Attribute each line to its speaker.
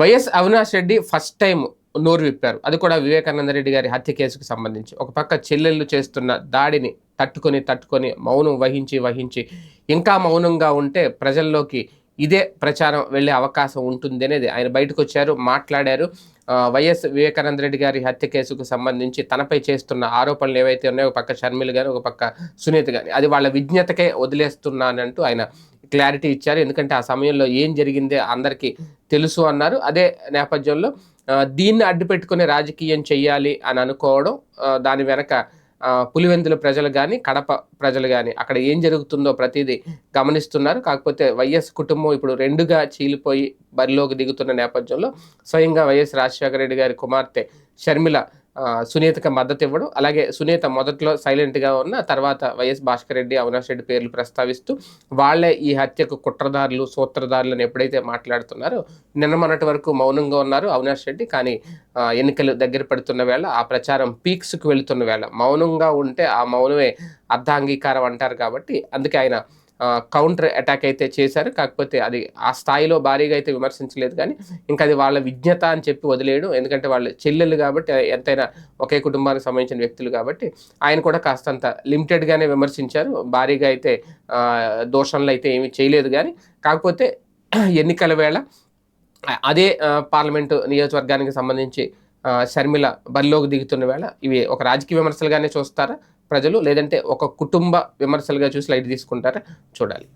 Speaker 1: YS Avinash Reddy first time నోరు విప్పారు. అది కూడా వివేకానంద రెడ్డి గారి హత్య కేసుకు సంబంధించి. ఒక పక్క చెల్లెళ్ళు చేస్తున్న దాడిని తట్టుకొని తట్టుకొని మౌనం వహించి వహించి ఇంకా మౌనంగా ఉంటే ప్రజల్లోకి ఇదే ప్రచారం వెళ్ళే అవకాశం ఉంటుంది అనేది ఆయన బయటకు వచ్చారు మాట్లాడారు. వైఎస్ వివేకానంద రెడ్డి గారి హత్య కేసుకు సంబంధించి తనపై చేస్తున్న ఆరోపణలు ఏవైతే ఉన్నాయో ఒక పక్క షర్మిల్ గారు ఒక పక్క సునీత గారు అది వాళ్ళ విజ్ఞతకే వదిలేస్తున్నానంటూ ఆయన క్లారిటీ ఇచ్చారు. ఎందుకంటే ఆ సమయంలో ఏం జరిగిందే అందరికీ తెలుసు అన్నారు. అదే నేపథ్యంలో దీన్ని అడ్డుపెట్టుకునే రాజకీయం చెయ్యాలి అని అనుకోవడం దాని వెనక పులివెందుల ప్రజలు కానీ కడప ప్రజలు కానీ అక్కడ ఏం జరుగుతుందో ప్రతిదీ గమనిస్తున్నారు. కాకపోతే వైఎస్ కుటుంబం ఇప్పుడు రెండుగా చీలిపోయి బరిలోకి దిగుతున్న నేపథ్యంలో స్వయంగా వైఎస్ రాజశేఖర రెడ్డి గారి కుమార్తె షర్మిల సునీతకి మద్దతు ఇవ్వడం. అలాగే సునీత మొదట్లో సైలెంట్గా ఉన్న తర్వాత వైఎస్ భాస్కర్ రెడ్డి అవినాష్ రెడ్డి పేర్లు ప్రస్తావిస్తూ వాళ్ళే ఈ హత్యకు కుట్రదారులు సూత్రధారులను ఎప్పుడైతే మాట్లాడుతున్నారో నిన్న మొన్నటి వరకు మౌనంగా ఉన్నారు అవినాష్ రెడ్డి. కానీ ఎన్నికలు దగ్గర పడుతున్న వేళ ఆ ప్రచారం పీక్స్కి వెళుతున్న వేళ మౌనంగా ఉంటే ఆ మౌనమే అర్ధాంగీకారం అంటారు కాబట్టి అందుకే ఆయన కౌంటర్ అటాక్ అయితే చేశారు. కాకపోతే అది ఆ స్థాయిలో భారీగా అయితే విమర్శించలేదు కానీ ఇంకా అది వాళ్ళ విజ్ఞత అని చెప్పి వదిలేయడం. ఎందుకంటే వాళ్ళు చెల్లెలు కాబట్టి ఎంతైనా ఒకే కుటుంబానికి సంబంధించిన వ్యక్తులు కాబట్టి ఆయన కూడా కాస్తంత లిమిటెడ్గానే విమర్శించారు. భారీగా అయితే దోషంలో దోషంలు అయితే ఏమీ చేయలేదు కానీ కాకపోతే ఎన్నికల వేళ అదే పార్లమెంటు నియోజకవర్గానికి సంబంధించి షర్మిల బరిలోకి దిగుతున్న వేళ ఇవి ఒక రాజకీయ విమర్శలుగానే చూస్తారా ప్రజలు? లేదంటే ఒక కుటుంబ విమర్శలుగా చూసి లైట్ తీసుకుంటారా? చూడాలి.